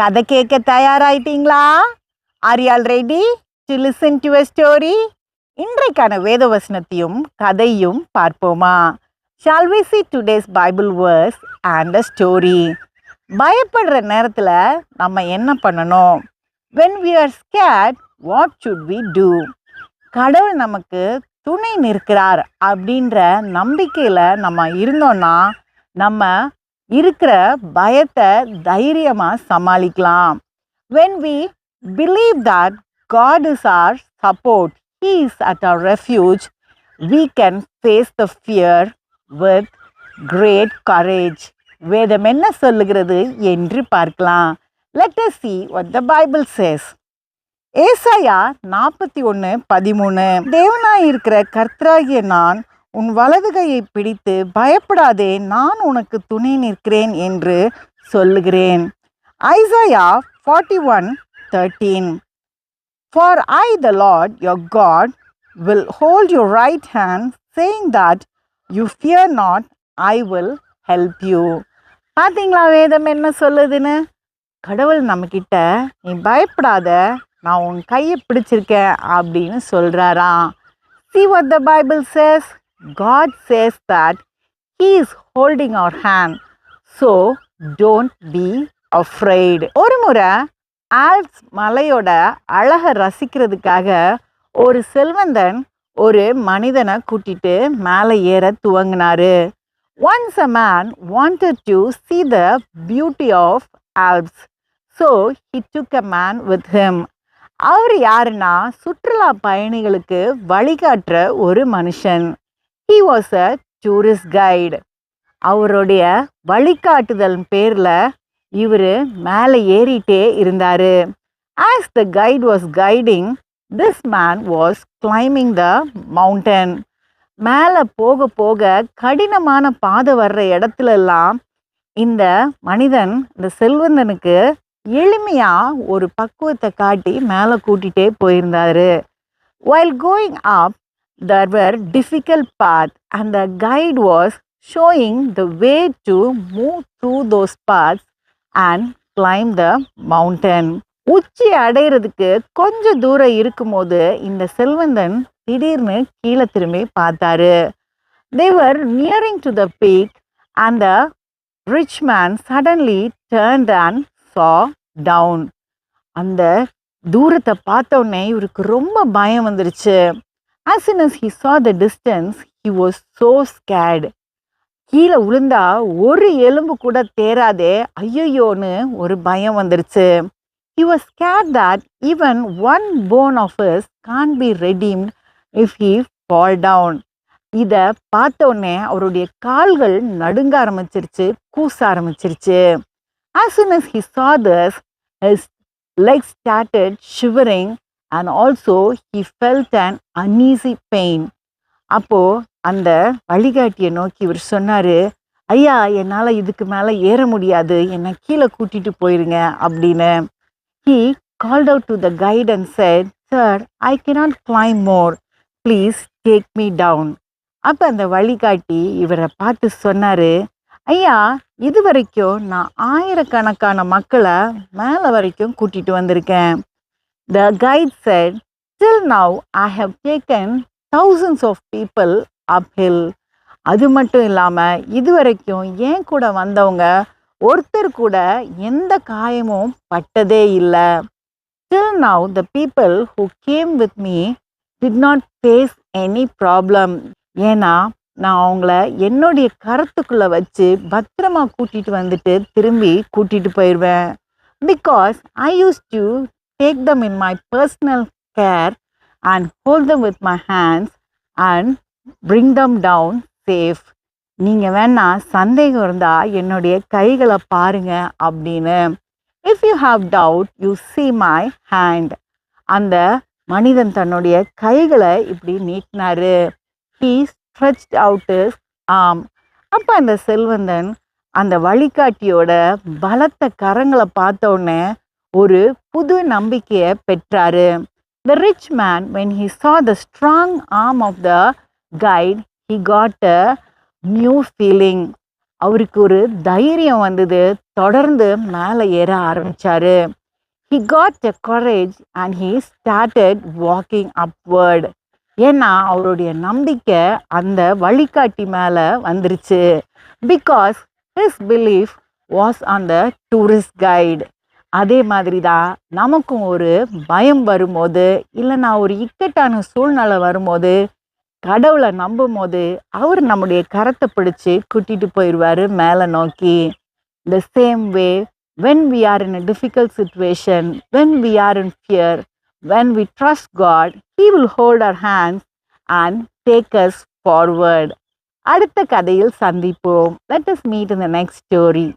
கதை கேட்க தயாராயிட்டீங்களா? Are all ready to listen to a story இன்றைக்கான வேத வசனத்தையும் கதையும் பார்ப்போமா? Shall we see today's Bible verse and a story பயப்படுற நேரத்தில் நம்ம என்ன பண்ணணும்? When we are scared what should we do கடவுள் நமக்கு துணை நிற்கிறார் அப்படின்ற நம்பிக்கையில் நம்ம இருந்தோன்னா நம்ம இருக்கிற பயத்தை தைரியமாக சமாளிக்கலாம் when we believe that God is our support he at our refuge we can face the fear with great courage வேதம் என்ன சொல்லுகிறது என்று பார்க்கலாம் let us see what the Bible says ஏசாயா நாற்பத்தி ஒன்று பதிமூணு தேவனாய் இருக்கிற கர்த்தராகிய நான் உன் வலது கையை பிடித்து பயப்படாதே நான் உனக்கு துணை நிற்கிறேன் என்று சொல்லுகிறேன். Isaiah forty one thirteen for I the Lord your God will hold your right hand saying that you fear not I will help you பார்த்தீங்களா வேதம் என்ன சொல்லுதுன்னு? கடவுள் நம்மக்கிட்ட நீ பயப்படாத நான் உன் கையை பிடிச்சிருக்கேன் அப்படின்னு சொல்கிறாராம் see what the Bible says god says that he is holding our hand so don't be afraid. ஒரு முறை ஆல்ப்ஸ் மலையோட அழகை ரசிக்கிறதுக்காக ஒரு செல்வந்தன் ஒரு மனிதனை கூட்டிட்டு மேலே ஏற துவங்கினாரு. Once a man wanted to see the beauty of Alps so he took a man with him அவர் யாருன்னா சுற்றுலா பயணிகளுக்கு வழிகாட்டுற ஒரு மனுஷன். He was a tourist guide அவருடைய வழிகாட்டுதல் பேரில் இவர் மேலே ஏறிட்டே இருந்தார். As the guide was guiding this man was climbing the mountain மேலே போக போக கடினமான பாதை வர்ற இடத்துலலாம் இந்த மனிதன் இந்த செல்வந்தனுக்கு எளிமையாக ஒரு பக்குவத்தை காட்டி மேலே கூட்டிகிட்டே போயிருந்தார். While going up there were difficult path and the guide was showing the way to move through those paths and climb the mountain. உச்சி அடையிறதுக்கு கொஞ்சம் தூரம் இருக்கும்போது இந்த செல்வந்தன் திடீர்னு கீழே திரும்பி பார்த்தாரு. They were nearing to the peak and the rich man suddenly turned and saw down அந்த தூரத்தை பார்த்தோன்னே இவருக்கு ரொம்ப பயம் வந்துருச்சு. As soon as he saw the distance he was so scared கீழே விழுந்தா ஒரு எலும்பு கூட தேராதே ஐயோயோன்னு ஒரு பயம் வந்துருச்சு he was scared that even one bone of his can be redeemed if he fall down இதை பார்த்தோன்னே அவருடைய கால்கள் நடுங்க ஆரம்பிச்சிருச்சு கூச ஆரம்பிச்சிருச்சு as soon as he saw this his leg started shivering and also he felt and uneasy pain அப்போது அந்த வழிகாட்டியை நோக்கி இவர் சொன்னார் ஐயா என்னால் இதுக்கு மேலே ஏற முடியாது. என்னை கீழே கூட்டிட்டு போயிருங்க அப்படின்னு. He called out to the guide and said sir I cannot climb more please take me down அப்போ அந்த வழிகாட்டி இவரை பார்த்து சொன்னார் ஐயா இது வரைக்கும் நான் ஆயிரக்கணக்கான மக்களை மேலே வரைக்கும் கூட்டிட்டு வந்திருக்கேன். The guide said till now i have taken thousands of people uphill. அது மட்டும் இல்லாமல் இது வரைக்கும் ஏன் கூட வந்தவங்க ஒருத்தர் கூட எந்த காயமும் பட்டதே இல்லை. Till now the people who came with me did not face any problem ஏன்னா நான் அவங்கள என்னுடைய கருத்துக்குள்ளே வச்சு பத்திரமா கூட்டிகிட்டு வந்துட்டு திரும்பி கூட்டிகிட்டு போயிடுவேன் because I use to take them in my personal care and hold them with my hands and bring them down safe நீங்கள் வேணால் சந்தேகம் இருந்தால் என்னுடைய கைகளை பாருங்கள் அப்படின்னு. If you have doubt you see my hand அந்த மனிதன் தன்னுடைய கைகளை இப்படி நீட்டினாரு. ஹீ ஸ்ட்ரெச் அவுட்டு ஆம் அப்போ அந்த செல்வந்தன் அந்த வழிகாட்டியோட பலத்த கரங்களை பார்த்தோன்னே ஒரு புது நம்பிக்கையை பெற்றாரு. The rich man when he saw the strong arm of the guide he got a new feeling அவருக்கு ஒரு தைரியம் வந்தது. தொடர்ந்து மேலே ஏற ஆரம்பிச்சாரு. He got the courage and he started walking upward. ஏன்னா அவருடைய நம்பிக்கை அந்த வழிகாட்டி மேலே வந்துருச்சு. Because his belief was on the tourist guide அதே மாதிரி தான் நமக்கும் ஒரு பயம் வரும்போது இல்லை நான் ஒரு இக்கட்டான சூழ்நிலை வரும்போது கடவுளை நம்பும் போது அவர் நம்முடைய கரத்தை பிடிச்சி கூட்டிட்டு போயிடுவார் மேலே நோக்கி the same way when we are in a difficult situation when we are in fear when we trust God he will hold our hands and take us forward அடுத்த கதையில் சந்திப்போம் let us meet in the next story